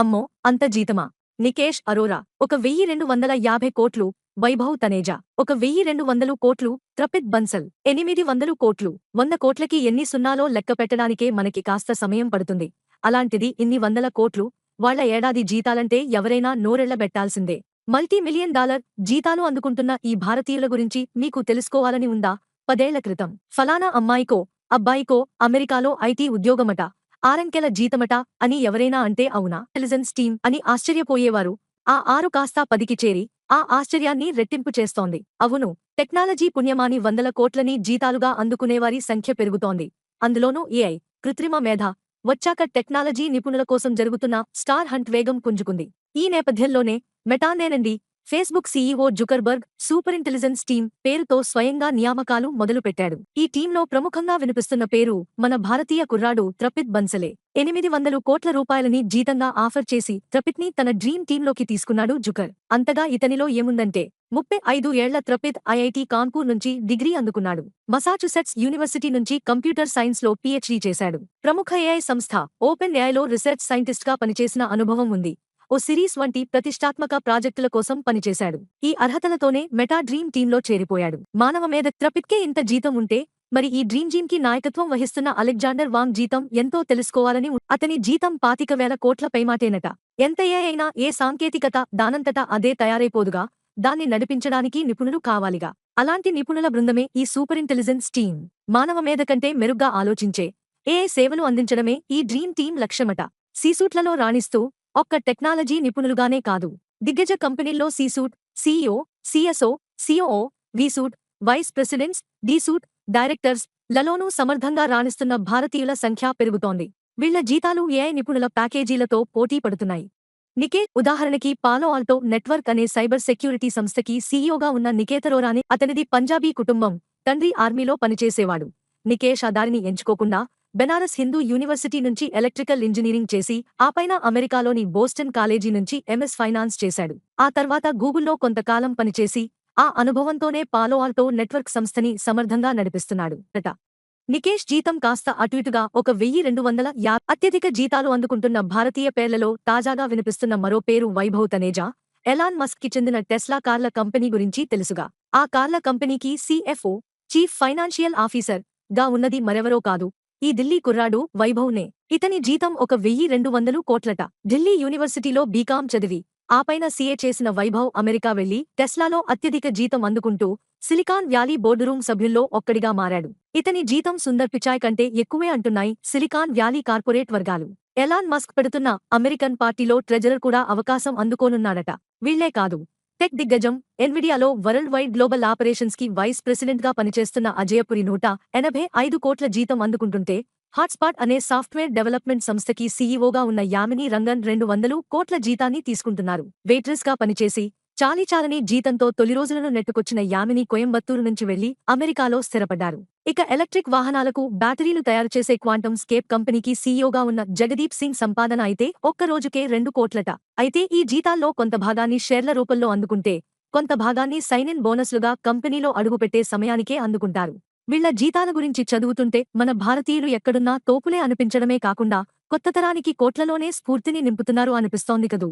అమ్మో అంత జీతమా? నికేష్ అరోరా ఒక వెయ్యి రెండు వందల యాభై కోట్లు వైభవ్ తనేజా ఒక వెయ్యి రెండు వందలు కోట్లు త్రపిత్ బన్సల్ ఎనిమిది వందలు కోట్లు వంద కోట్లకి ఎన్ని సున్నాలో లెక్క పెట్టడానికే మనకి కాస్త సమయం పడుతుంది. అలాంటిది ఇన్ని వందల కోట్లు వాళ్ళ ఏడాది జీతాలంటే ఎవరైనా నోరెళ్ళబెట్టాల్సిందే మల్టీ మిలియన్ డాలర్ జీతాలు అందుకుంటున్న ఈ భారతీయుల గురించి మీకు తెలుసుకోవాలని ఉందా? పదేళ్ళ క్రితం ఫలానా అమ్మాయికో అబ్బాయికో అమెరికాలో ఐటీ ఉద్యోగమట ఆరంకెల జీతమట అని ఎవరైనా అంటే అవునా? ఇంటెలిజెన్స్ టీం అని ఆశ్చర్యపోయేవారు. ఆ ఆరు కాస్తా పదికి చేరి ఆ ఆశ్చర్యాన్ని రెట్టింపు చేస్తోంది. అవును టెక్నాలజీ పుణ్యమాని వందల కోట్లని జీతాలుగా అందుకునేవారి సంఖ్య పెరుగుతోంది. అందులోనూ ఏఐ కృత్రిమ మేధ వచ్చాక టెక్నాలజీ నిపుణుల కోసం జరుగుతున్న స్టార్ హంట్ వేగం పుంజుకుంది. ఈ నేపథ్యంలోనే మెటానేనండి Facebook CEO Zuckerberg super intelligence team పేరుతో స్వయంగా నియామకాలు మొదలుపెట్టాడు. ఈ టీంలో ప్రముఖంగా వినిపిస్తున్న పేరు మన భారతీయ కుర్రాడు త్రపిత్ బన్సలే. ఎనిమిది వందలు కోట్ల రూపాయలని జీతంగా ఆఫర్ చేసి త్రపిత్ని తన డ్రీమ్ టీంలోకి తీసుకున్నాడు జుకర్. అంతగా ఇతనిలో ఏముందంటే ముప్పై ఐదు ఏళ్ళ త్రపిత్ ఐఐటి కాన్పూర్ నుంచి డిగ్రీ అందుకున్నాడు. మసాచుసెట్స్ యూనివర్సిటీ నుంచి కంప్యూటర్ సైన్స్లో పీహెచ్డీ చేశాడు. ప్రముఖ ఏఐ సంస్థ ఓపెన్ ఏఐలో రీసెర్చ్ సైంటిస్ట్గా పనిచేసిన అనుభవం ఉంది. ఓ సిరీస్ వంటి ప్రతిష్టాత్మక ప్రాజెక్టుల కోసం పనిచేశాడు. ఈ అర్హతలతోనే మెటా డ్రీమ్ టీంలో చేరిపోయాడు. మానవ మీద త్రపిత్కే ఇంత జీతం ఉంటే మరి ఈ డ్రీమ్ జీమ్కి నాయకత్వం వహిస్తున్న అలెగ్జాండర్ వాంగ్ జీతం ఎంతో తెలుసుకోవాలని అతని జీతం పాతిక వేల కోట్ల పైమాటేనట. ఎంత అయినా ఏ సాంకేతికత దానంతటా అదే తయారైపోదుగా దాన్ని నడిపించడానికి నిపుణులు కావాలిగా. అలాంటి నిపుణుల బృందమే ఈ సూపర్ ఇంటెలిజెన్స్ టీం. మానవ మీద కంటే మెరుగ్గా ఆలోచించే ఏ సేవలు అందించడమే ఈ డ్రీమ్ టీం లక్ష్యమట. సీసూట్లలో రాణిస్తూ ఒక్క టెక్నాలజీ నిపుణులుగానే కాదు. దిగ్గజ కంపెనీల్లో C suite CEO CSO COO V suite vice presidents D suite directors లలోనూ సమర్థంగా రాణిస్తున్న భారతీయుల సంఖ్య పెరుగుతోంది. వీళ్ళ జీతాలు ఏఐ నిపుణుల ప్యాకేజీలతో పోటీ పడుతున్నాయి. నికే ఉదాహరణకి పాలో ఆల్టో నెట్వర్క్ అనే సైబర్ సెక్యూరిటీ సంస్థకి సీఈఓగా ఉన్న నికేతరోరాని అతనిది పంజాబీ కుటుంబం తండ్రి ఆర్మీలో పనిచేసేవాడు. నికేష్ ఆ దారిని ఎంచుకోకుండా బెనారస్ హిందూ యూనివర్సిటీ నుంచి ఎలక్ట్రికల్ ఇంజనీరింగ్ చేసి ఆపైన అమెరికాలోని బోస్టన్ కాలేజీ నుంచి ఎంఎస్ ఫైనాన్స్ చేశాడు. ఆ తర్వాత గూగుల్లో కొంతకాలం పనిచేసి ఆ అనుభవంతోనే పాలో నెట్వర్క్ సంస్థని సమర్థంగా నడిపిస్తున్నాడు. అట నికేష్ జీతం కాస్త అటుఇటుగా ఒక వెయ్యి రెండు వందల యా అత్యధిక జీతాలు అందుకుంటున్న భారతీయ పేర్లలో తాజాగా వినిపిస్తున్న మరో పేరు వైభవ్ తనేజా. ఎలాన్ మస్క్కి చెందిన టెస్లా కార్ల కంపెనీ గురించి తెలుసుగా. ఆ కార్ల కంపెనీకి సిఎఫ్ఓ చీఫ్ ఫైనాన్షియల్ ఆఫీసర్గా ఉన్నది మరెవరో కాదు. ఈ ఢిల్లీ కుర్రాడు వైభవ్నే. ఇతని జీతం ఒక వెయ్యి రెండు వందలు కోట్లట. ఢిల్లీ యూనివర్సిటీలో బీకాం చదివి ఆపైన సీఏ చేసిన వైభవ్ అమెరికా వెళ్ళి టెస్లాలో అత్యధిక జీతం అందుకుంటూ సిలికాన్ వ్యాలీ బోర్డు రూమ్ సభ్యుల్లో ఒక్కడిగా మారాడు. ఇతని జీతం సుందర్ పిచాయ్ కంటే ఎక్కువే అంటున్నాయి సిలికాన్ వ్యాలీ కార్పొరేట్ వర్గాలు. ఎలాన్ మస్క్ పెడుతున్న అమెరికన్ పార్టీలో ట్రెజరర్ కూడా అవకాశం అందుకోనున్నాడట. వీళ్ళే కాదు. టెక్ దిగ్గజం ఎన్విడియాలో వరల్డ్ వైడ్ గ్లోబల్ ఆపరేషన్స్కి వైస్ ప్రెసిడెంట్గా పనిచేస్తున్న అజయపురి నూట ఎనభై ఐదు కోట్ల జీతం అందుకుంటుంటే హాట్స్పాట్ అనే సాఫ్ట్వేర్ డెవలప్మెంట్ సంస్థకి సీఈఓగా ఉన్న యామిని రంగన్ రెండు వందలు కోట్ల జీతాన్ని తీసుకుంటున్నారు. వెయిట్రెస్గా పనిచేసి చాలీచాలని జీతంతో తొలి రోజులను నెట్టుకొచ్చిన యామిని కోయంబత్తూరు నుంచి వెళ్ళి అమెరికాలో స్థిరపడ్డారు. ఇక ఎలక్ట్రిక్ వాహనాలకు బ్యాటరీలు తయారు చేసే క్వాంటమ్ స్కేప్ కంపెనీకి సీఈఓగా ఉన్న జగదీప్ సింగ్ సంపాదన అయితే ఒక్క రోజుకే రెండు కోట్లట. అయితే ఈ జీతాల్లో కొంత భాగాన్ని షేర్ల రూపంలో అందుకుంటే కొంత భాగాన్ని సైన్ ఇన్ బోనస్లుగా కంపెనీలో అడుగుపెట్టే సమయానికే అందుకుంటారు. వీళ్ళ జీతాల గురించి చదువుతుంటే మన భారతీయులు ఎక్కడున్నా తోపులే అనిపించడమే కాకుండా కొత్త తరానికి కోట్లలోనే స్ఫూర్తిని నింపుతున్నారు అనిపిస్తోంది కదూ.